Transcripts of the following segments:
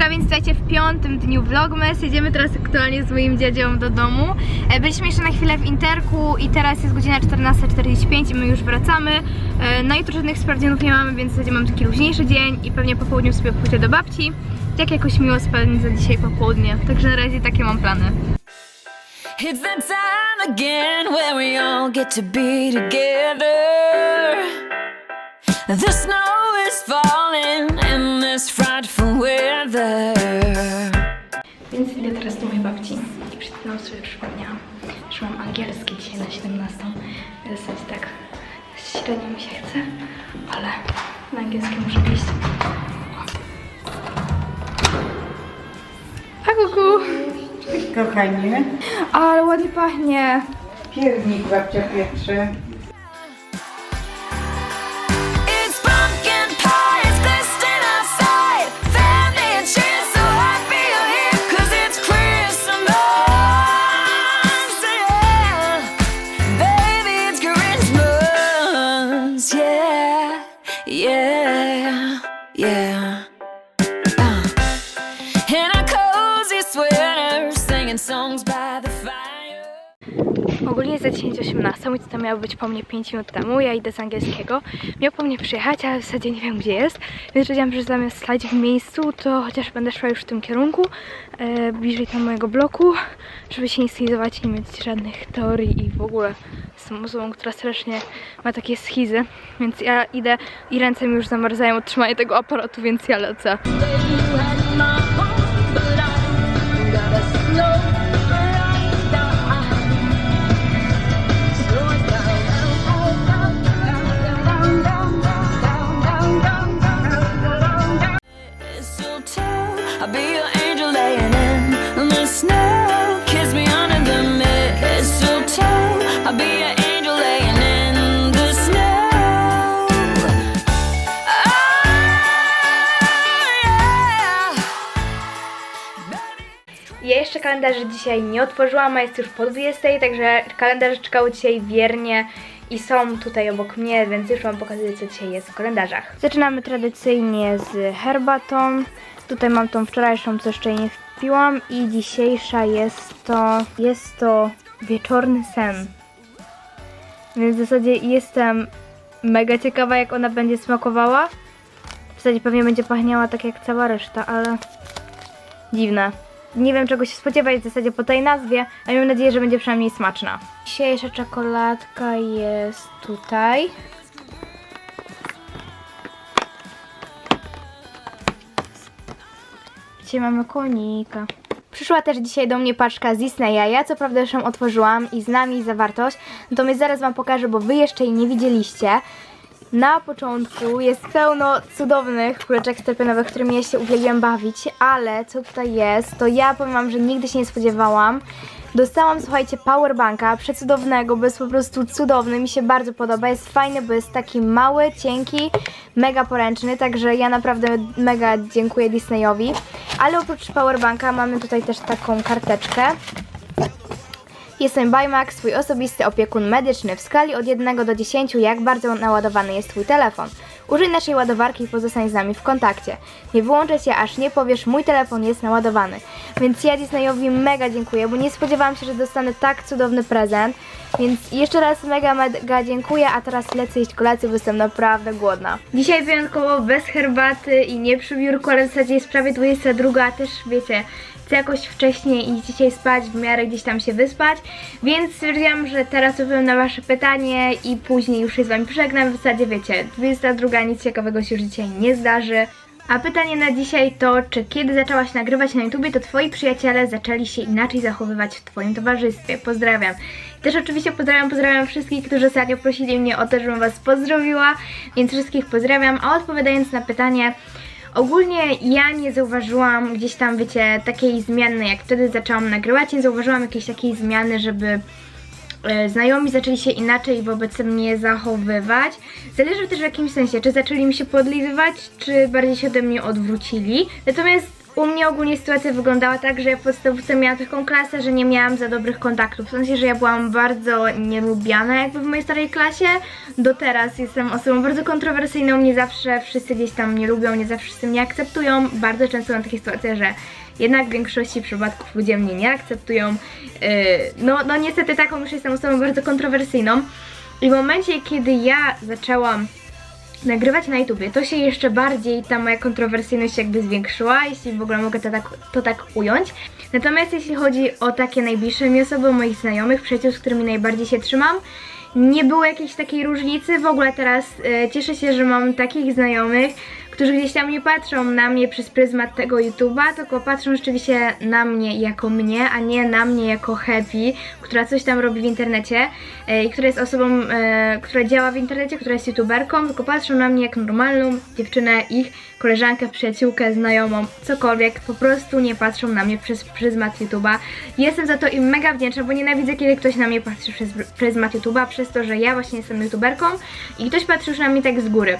Siemka, więc słuchajcie, w piątym dniu vlogmas jedziemy teraz aktualnie z moim dziadzią do domu. E, Byliśmy jeszcze na chwilę w Interku i teraz jest godzina 14.45 i my już wracamy. E, No i tu żadnych sprawdzianów nie mamy, więc w zasadzie mam taki luźniejszy dzień i pewnie po południu sobie pójdę do babci. Jak jakoś miło spędzę dzisiaj popołudnie, także na razie takie mam plany. It's that time again where we all get to be together. The snow sobie przypomniałam, że mam angielski dzisiaj na 17. W zasadzie tak średnio mi się chce, ale na angielski muszę iść. A kuku! Kochanie, Ale ładnie pachnie! piernik babcia pieprze. Ogólnie jest za 10.18 i to miało być po mnie 5 minut temu. Ja idę z angielskiego. Miał po mnie przyjechać, ale w zasadzie nie wiem gdzie jest. Więc powiedziałam, że zamiast stać w miejscu, to chociaż będę szła już w tym kierunku, e, bliżej tam mojego bloku, żeby się nie stylizować i nie mieć żadnych teorii i w ogóle jestem osobą, która strasznie ma takie schizy. Więc ja idę i ręce mi już zamarzają od trzymania tego aparatu, więc ja lecę. Kalendarzy dzisiaj nie otworzyłam, a jest już po 20, także kalendarze czekały dzisiaj wiernie i są tutaj obok mnie, więc już Wam pokazuję, co dzisiaj jest w kalendarzach. Zaczynamy tradycyjnie z herbatą. Tutaj mam tą wczorajszą, co jeszcze nie wpiłam i dzisiejsza jest to, jest to wieczorny sen. Więc w zasadzie jestem mega ciekawa, jak ona będzie smakowała. W zasadzie pewnie będzie pachniała tak jak cała reszta, ale dziwne. Nie wiem czego się spodziewać w zasadzie po tej nazwie, ale mam nadzieję, że będzie przynajmniej smaczna. Dzisiejsza czekoladka jest tutaj. Dzisiaj mamy konika. Przyszła też dzisiaj do mnie paczka z Disneya. Ja co prawda już ją otworzyłam i znam jej zawartość, natomiast zaraz Wam pokażę, bo Wy jeszcze jej nie widzieliście. Na początku jest pełno cudownych kuleczek sterpenowych, którymi ja się uwielbiam bawić, ale co tutaj jest, to ja powiem Wam, że nigdy się nie spodziewałam. Dostałam, słuchajcie, powerbanka, przecudownego, bo jest po prostu cudowny, mi się bardzo podoba, jest fajny, bo jest taki mały, cienki, mega poręczny, także ja naprawdę mega dziękuję Disneyowi. Ale oprócz powerbanka mamy tutaj też taką karteczkę, Jestem Bajmak, swój osobisty opiekun medyczny w skali od 1 do 10, jak bardzo naładowany jest Twój telefon. Użyj naszej ładowarki i pozostań z nami w kontakcie. Nie wyłączę się, aż nie powiesz, mój telefon jest naładowany. Więc ja Disneyowi mega dziękuję, bo nie spodziewałam się, że dostanę tak cudowny prezent. Więc jeszcze raz mega, mega dziękuję, a teraz lecę jeść kolację, bo jestem naprawdę głodna. Dzisiaj wyjątkowo bez herbaty i nie przy biurku, ale w zasadzie jest prawie 22, a też wiecie, chcę jakoś wcześniej iść dzisiaj spać, w miarę gdzieś tam się wyspać, więc stwierdziłam, że teraz odpowiem na Wasze pytanie i później już się z Wami pożegnam. W zasadzie wiecie, 22, nic ciekawego się już dzisiaj nie zdarzy. A pytanie na dzisiaj to, czy kiedy zaczęłaś nagrywać na YouTubie, to Twoi przyjaciele zaczęli się inaczej zachowywać w Twoim towarzystwie. Pozdrawiam. Też oczywiście pozdrawiam, pozdrawiam wszystkich, którzy ostatnio prosili mnie o to, żebym Was pozdrowiła, więc wszystkich pozdrawiam. A odpowiadając na pytanie, Ogólnie ja nie zauważyłam gdzieś tam, wiecie, takiej zmiany, jak wtedy zaczęłam nagrywać, nie zauważyłam jakiejś takiej zmiany, żeby e, znajomi zaczęli się inaczej wobec mnie zachowywać. Zależy też w jakimś sensie, czy zaczęli mi się podlizywać, czy bardziej się ode mnie odwrócili. Natomiast U mnie ogólnie sytuacja wyglądała tak, że ja w podstawówce miałam taką klasę, że nie miałam za dobrych kontaktów. W sensie, że ja byłam bardzo nielubiana jakby w mojej starej klasie. Do teraz jestem osobą bardzo kontrowersyjną, nie zawsze wszyscy gdzieś tam mnie lubią, nie zawsze wszyscy mnie akceptują. Bardzo często mam takie sytuacje, że jednak w większości przypadków ludzie mnie nie akceptują. Yy, no, no niestety taką już jestem osobą bardzo kontrowersyjną. I w momencie, kiedy ja zaczęłam nagrywać na YouTubie, to się jeszcze bardziej ta moja kontrowersyjność jakby zwiększyła, jeśli w ogóle mogę to tak, to tak ująć. Natomiast jeśli chodzi o takie najbliższe mi osoby, moich znajomych, przyjaciół, z którymi najbardziej się trzymam, nie było jakiejś takiej różnicy. W ogóle teraz e, cieszę się, że mam takich znajomych, którzy gdzieś tam nie patrzą na mnie przez pryzmat tego YouTube'a, tylko patrzą rzeczywiście na mnie jako mnie, a nie na mnie jako Happy, która coś tam robi w internecie e, i która jest osobą, e, która działa w internecie, która jest YouTuberką, tylko patrzą na mnie jak normalną dziewczynę, ich koleżankę, przyjaciółkę, znajomą, cokolwiek, po prostu nie patrzą na mnie przez pryzmat YouTube'a. Jestem za to im mega wdzięczna, bo nienawidzę, kiedy ktoś na mnie patrzy przez pryzmat YouTube'a, przez to, że ja właśnie jestem YouTuberką i ktoś patrzy już na mnie tak z góry.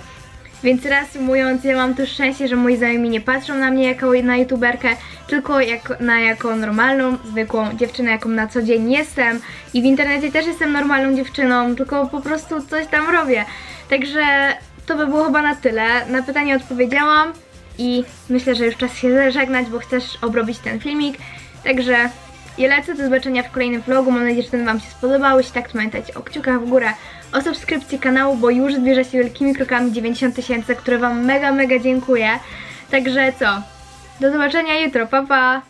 Więc reasumując, ja mam tu szczęście, że moi znajomi nie patrzą na mnie jako na youtuberkę, tylko jak, na jako normalną, zwykłą dziewczynę, jaką na co dzień jestem. I w internecie też jestem normalną dziewczyną, tylko po prostu coś tam robię. Także to by było chyba na tyle. Na pytanie odpowiedziałam i myślę, że już czas się żegnać, bo chcesz obrobić ten filmik. Także ja lecę, do zobaczenia w kolejnym vlogu. Mam nadzieję, że ten Wam się spodobał. Jeśli tak, to pamiętajcie o kciukach w górę, o subskrypcji kanału, bo już zbliża się wielkimi krokami 90 tysięcy, które Wam mega, mega dziękuję. Także co? Do zobaczenia jutro, pa pa!